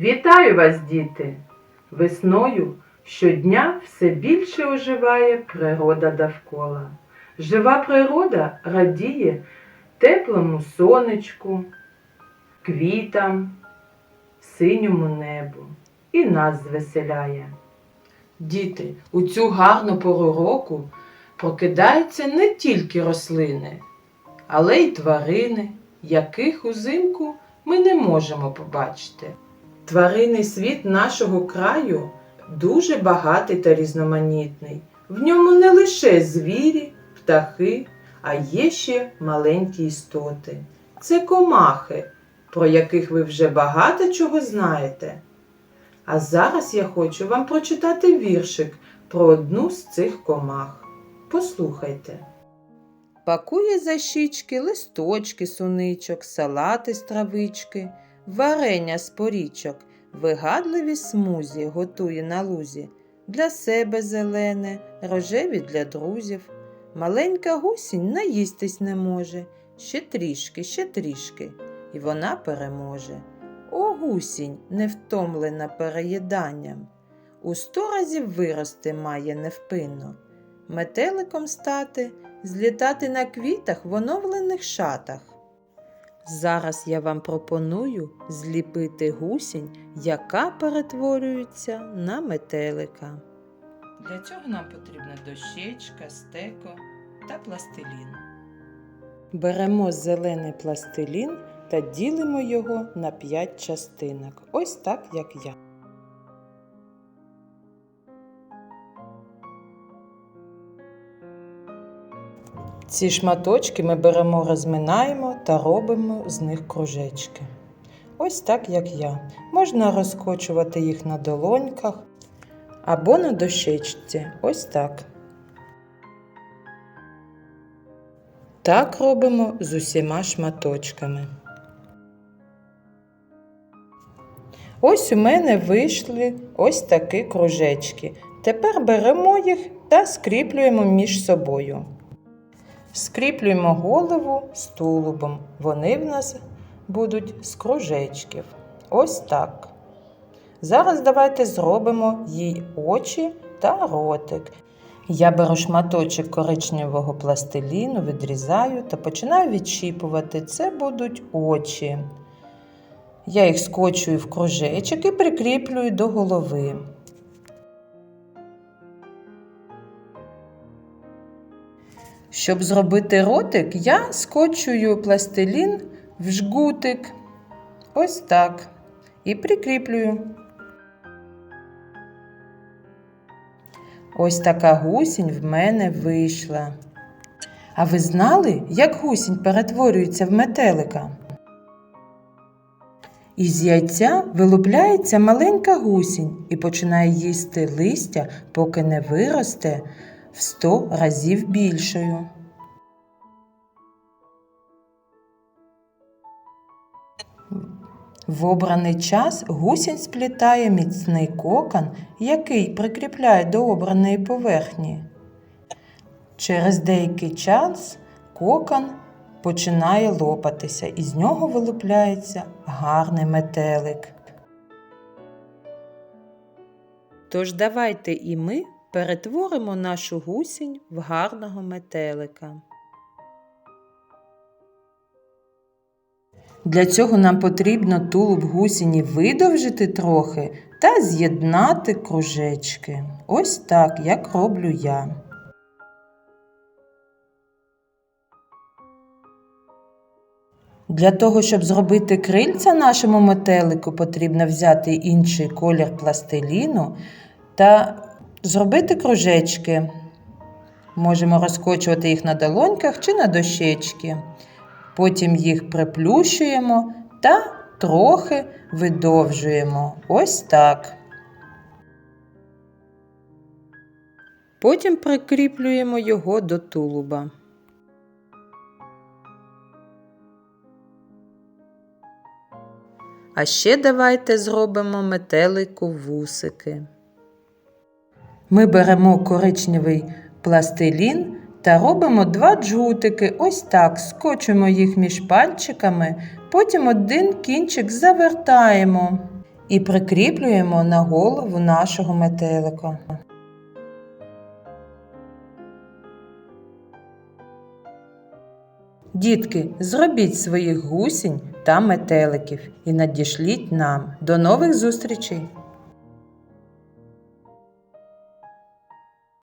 Вітаю вас, діти! Весною щодня все більше оживає природа довкола. Жива природа радіє теплому сонечку, квітам, синьому небу і нас звеселяє. Діти, у цю гарну пору року прокидаються не тільки рослини, але й тварини, яких узимку ми не можемо побачити. Тваринний світ нашого краю дуже багатий та різноманітний. В ньому не лише звірі, птахи, а є ще маленькі істоти. Це комахи, про яких ви вже багато чого знаєте. А зараз я хочу вам прочитати віршик про одну з цих комах. Послухайте. Пакує за щічки листочки суничок, салати з травички, варення з порічок, вигадливі смузі готує на лузі, для себе зелене, рожеві для друзів. Маленька гусінь наїстись не може, ще трішки, ще трішки, і вона переможе. О, гусінь, не втомлена переїданням, у сто разів вирости має невпинно, метеликом стати, злітати на квітах в оновлених шатах. Зараз я вам пропоную зліпити гусінь, яка перетворюється на метелика. Для цього нам потрібна дощечка, стеко та пластилін. Беремо зелений пластилін та ділимо його на 5 частинок. Ось так, як я. Ці шматочки ми беремо, розминаємо та робимо з них кружечки. Ось так, як я. Можна розкочувати їх на долоньках або на дощечці. Ось так. Так робимо з усіма шматочками. Ось у мене вийшли ось такі кружечки. Тепер беремо їх та скріплюємо між собою. Скріплюємо голову з тулубом. Вони в нас будуть з кружечків. Ось так. Зараз давайте зробимо їй очі та ротик. Я беру шматочок коричневого пластиліну, відрізаю та починаю відчіпувати. Це будуть очі. Я їх скочую в кружечок і прикріплюю до голови. Щоб зробити ротик, я скочую пластилін в жгутик. Ось так. І прикріплюю. Ось така гусінь в мене вийшла. А ви знали, як гусінь перетворюється в метелика? Із яйця вилупляється маленька гусінь і починає їсти листя, поки не виросте в сто разів більшою. В обраний час гусінь сплітає міцний кокон, який прикріпляє до обраної поверхні. Через деякий час кокон починає лопатися, і з нього вилупляється гарний метелик. Тож давайте і ми перетворимо нашу гусінь в гарного метелика. Для цього нам потрібно тулуб гусіні видовжити трохи та з'єднати кружечки. Ось так, як роблю я. Для того, щоб зробити крильця нашому метелику, потрібно взяти інший колір пластиліну та зробити кружечки. Можемо розкочувати їх на долоньках чи на дощечки. Потім їх приплющуємо та трохи видовжуємо. Ось так. Потім прикріплюємо його до тулуба. А ще давайте зробимо метелику вусики. Ми беремо коричневий пластилін та робимо два джутики. Ось так. Скочуємо їх між пальчиками, потім один кінчик завертаємо і прикріплюємо на голову нашого метелика. Дітки, зробіть своїх гусінь та метеликів і надішліть нам. До нових зустрічей!